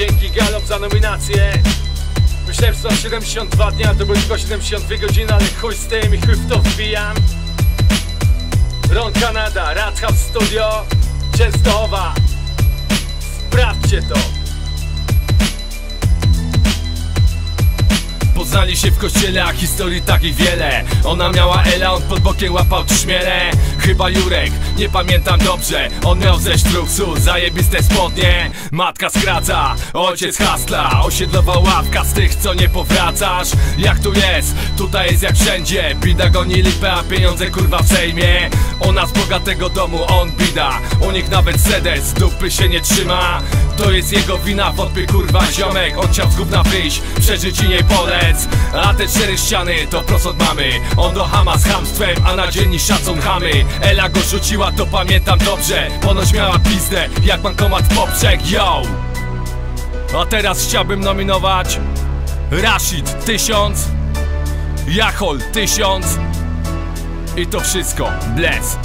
Dzięki Galop za nominację. Myślałem, że są 72 dni, a to były tylko 72 godziny Ale chuj z tym i chuj w to wbijam. Ron Kanada, Radhouse Studio Częstochowa. Sprawdźcie to. Poznali się w kościele, a historii takich wiele. Ona miała Ela, on pod bokiem łapał trzmiele Chyba Jurek, nie pamiętam dobrze. On miał ze sztruksu, zajebiste spodnie. Matka skraca, ojciec hastla Osiedlowa ławka z tych, co nie powracasz. Jak tu jest, tutaj jest jak wszędzie. Bida goni lipę, a pieniądze kurwa w sejmie. Ona z bogatego domu, on bida. U nich nawet sedes, dupy się nie trzyma. To jest jego wina, wątpię kurwa ziomek. On chciał z gówna wyjść, przeżyć i nie polec. A te cztery ściany to prost od mamy. On do Hama z hamstwem, a na dzienni szacun chamy Ela go rzuciła, to pamiętam dobrze. Ponoć miała pizdę, jak bankomat w poprzek, yo. A teraz chciałbym nominować Rashid tysiąc Jachol tysiąc I to wszystko, bless